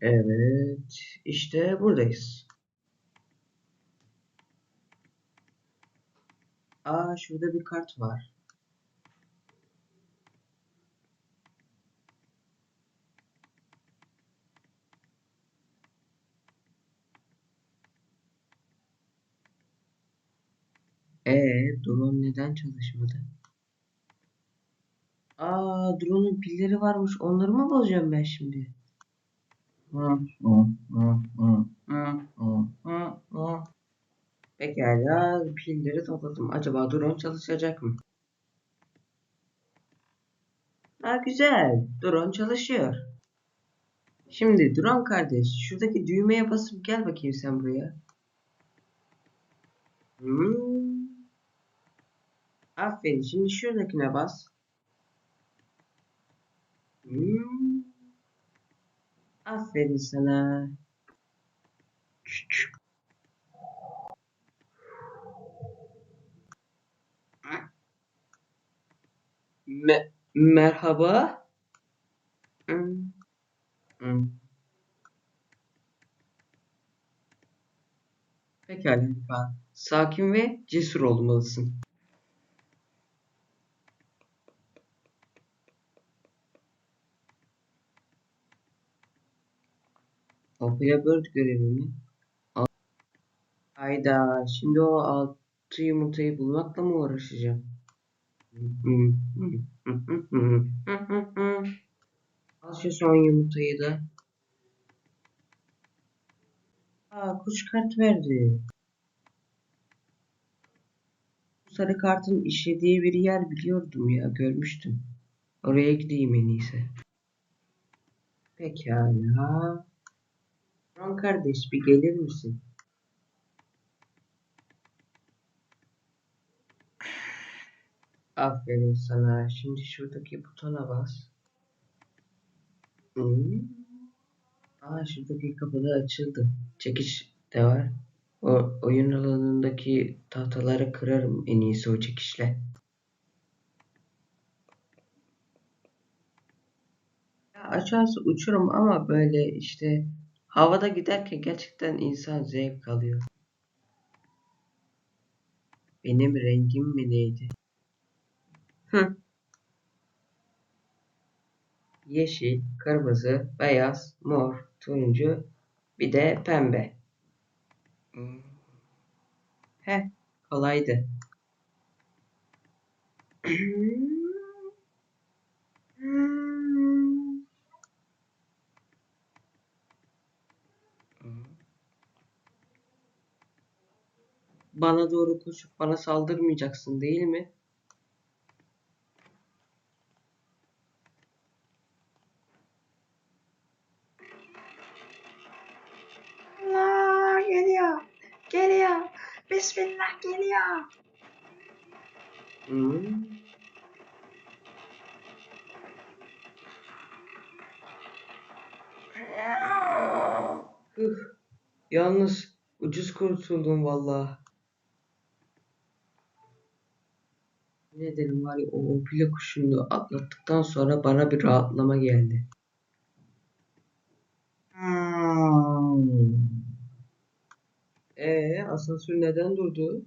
Evet, işte buradayız. Aa, şurada bir kart var. Ee, drone neden çalışmadı? Aa, drone'un pilleri varmış. Onları mı bozacağım ben şimdi? Pekala, pilleri topladım. Acaba drone çalışacak mı? Ha güzel. Drone çalışıyor. Şimdi drone kardeş, şuradaki düğmeye basıp gel bakayım sen buraya. Hmm. Aferin. Şimdi şuradakine bas. Hmm. Aferin sana. Me merhaba. Hmm. Hmm. Pekala. Sakin ve cesur olmalısın. Kapıya bird görevimi. Hayda, şimdi o altı yumurtayı bulmakla mı uğraşacağım? Al şu son yumurtayı da. Aa, kuş kart verdi. Bu sarı kartın işlediği bir yer biliyordum ya, görmüştüm. Oraya gideyim en iyisi. Pekala. Ron kardeş bir gelir misin? Aferin sana. Şimdi şuradaki butona bas. Hmm. Aa şuradaki kapı da açıldı. Çekiş de var. O oyun alanındaki tahtaları kırarım en iyisi o çekişle. Aşağısı uçurum ama böyle işte havada giderken gerçekten insan zevk alıyor. Benim rengim mi neydi? Hı. Yeşil, kırmızı, beyaz, mor, turuncu, bir de pembe. Heh, kolaydı. Bana doğru koşup bana saldırmayacaksın değil mi? Allah geliyor. Geliyor. Bismillah geliyor. Hmm. Üf. Yalnız ucuz kurtuldum vallahi. Ne dedim var ya o opile kuşunu atlattıktan sonra bana bir rahatlama geldi. Hmm. Ee, asansör neden durdu?